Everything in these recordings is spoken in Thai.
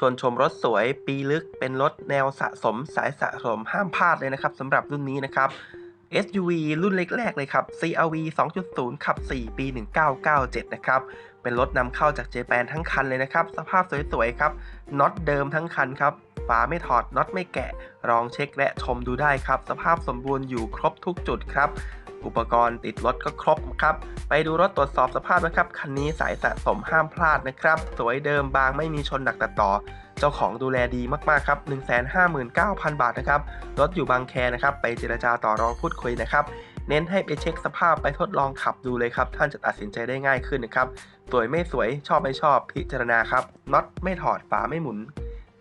ชวนชมรถสวยปีลึกเป็นรถแนวสะสมสายสะสมห้ามพลาดเลยนะครับสำหรับรุ่นนี้นะครับ SUV รุ่นเล็กแรกเลยครับ CRV 2.0 ขับ 4 ปี 1997 นะครับเป็นรถนำเข้าจากเจแปนทั้งคันเลยนะครับ สภาพสวยๆครับน็อตเดิมทั้งคันครับฝาไม่ถอดน็อตไม่แกะลองเช็คและชมดูได้ครับ สภาพสมบูรณ์อยู่ครบทุกจุดครับ อุปกรณ์ติดรถก็ครบครับ ไปดูรถตรวจสอบสภาพนะครับ คันนี้สายสะสมห้ามพลาดนะครับ สวยเดิมบางไม่มีชนหนักตัดต่อ เจ้าของดูแลดีมากๆครับ 159,000 บาทนะครับ รถอยู่บางแคนะครับ ไปเจรจาต่อรองพูดคุยนะครับ เน้นให้ไปเช็คสภาพไปทดลองขับดูเลยครับ ท่านจะตัดสินใจได้ง่ายขึ้นนะครับ สวยไม่สวยชอบไม่ชอบพิจารณาครับน็อตไม่ถอดฝาไม่หมุน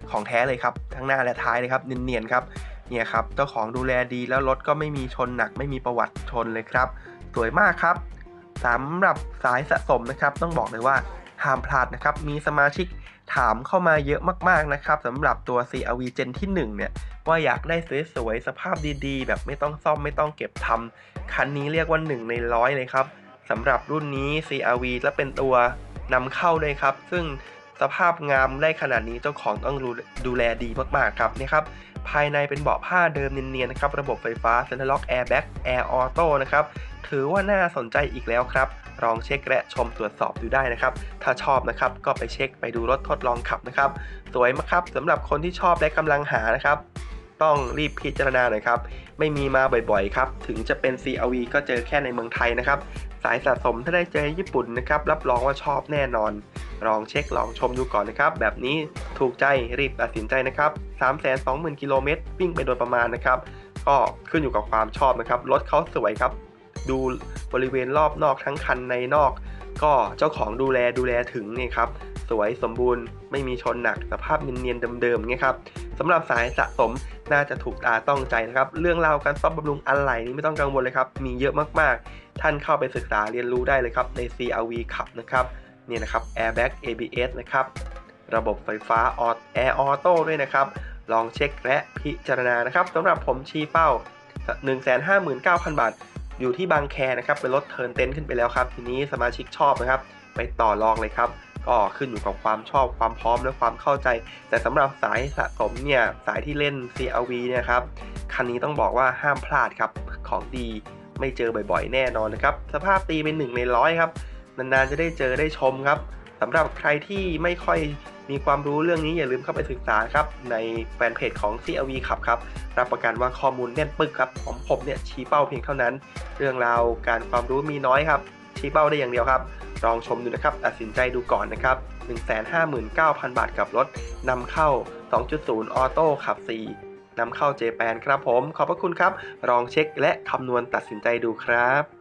ของแท้เลยครับ ทั้งหน้าและท้ายเลยครับเนียนๆครับเนี่ยครับเจ้าของดูแลดีแล้วรถก็ไม่มีชนหนัก ไม่มีประวัติชนเลยครับ สวยมากครับสำหรับสายสะสมนะครับ ต้องบอกเลยว่าห้ามพลาดนะครับ มีสมาชิกถามเข้ามาเยอะมากๆนะครับสำหรับตัว CRV Gen ที่ 1 เนี่ย ว่าอยากได้สวยๆสภาพดีๆ แบบไม่ต้องซ่อมไม่ต้องเก็บทำคันนี้เรียกว่า 1 ในร้อยเลยครับสำหรับรุ่นนี้ CRV และเป็นตัวนำเข้าด้วยครับ ซึ่งสภาพงามได้ขนาดนี้เจ้าของต้องดูดูแลดีมากๆครับนี่ครับภายในเป็นเบาะผ้าเดิมเนียนๆนะครับระบบไฟฟ้า Center Lock Airbag Air Auto นะครับถือว่าน่าสนใจอีกแล้วครับลองเช็คและชมตรวจสอบดูได้นะครับ ถ้าชอบนะครับก็ไปเช็คไปดูรถทดลองขับนะครับ สวยมากครับสำหรับคนที่ชอบและกำลังหานะครับ ต้องรีบพิจารณาหน่อยครับ ไม่มีมาบ่อยๆครับ ถึงจะเป็น CRV ก็เจอแค่ในเมืองไทยนะครับ สายสะสมถ้าได้เจอญี่ปุ่นนะครับ รับรองว่าชอบแน่นอน ลองเช็คลองชมดูก่อนนะครับ แบบนี้ถูกใจรีบตัดสินใจนะครับ320,000กิโลเมตรวิ่งไปโดยประมาณนะครับ ก็ขึ้นอยู่กับความชอบนะครับ รถเขาสวยครับ ดูบริเวณรอบนอกทั้งคันในนอก ก็เจ้าของดูแลดูแลถึงนี่ครับ สวยสมบูรณ์ ไม่มีชนหนักสภาพเนียนๆเดิมๆเนี่ยครับสำหรับสายสะสมน่าจะถูกตาต้องใจนะครับ เรื่องราวการซ่อมบำรุงอะไหล่นี่ไม่ต้องกังวลเลยครับ มีเยอะมากๆ ท่านเข้าไปศึกษาเรียนรู้ได้เลยครับใน CRV ขับนะครับเนี่ยนะครับ airbag ABS นะครับระบบไฟฟ้า Air Auto ด้วยนะครับ ลองเช็คและพิจารณานะครับสำหรับผมชี้เป้า 159,000 บาท อยู่ที่บางแคนะครับเป็นรถเทิร์นเต็นท์ขึ้นไปแล้วครับ ทีนี้สมาชิกชอบนะครับ ไปต่อรองเลยครับ ก็ขึ้นอยู่กับความชอบความพร้อมและความเข้าใจ แต่สำหรับสายสะสมเนี่ยสายที่เล่น CRV เนี่ยครับคันนี้ต้องบอกว่าห้ามพลาดครับของดีไม่เจอบ่อยๆ แน่นอนนะครับ สภาพตีเป็นหนึ่งในร้อยครับ นานๆ จะได้เจอได้ชมครับสำหรับใครที่ไม่ค่อยมีความรู้เรื่องนี้อย่าลืมเข้าไปศึกษาครับ ในแฟนเพจของ CRV ขับครับ รับประกันว่าข้อมูลแน่นปึกครับ ผมผมเนี่ยชี้เป้าเพียงเท่านั้น เรื่องราวการความรู้มีน้อยครับ ชี้เป้าได้อย่างเดียวครับ ลองชมดูนะครับ ตัดสินใจดูก่อนนะครับ 159,000 บาทกับรถนำเข้า 2.0 ออโต้ขับ 4นำเข้าเจแปนครับผม ขอบพระคุณครับ ลองเช็คและคำนวณตัดสินใจดูครับ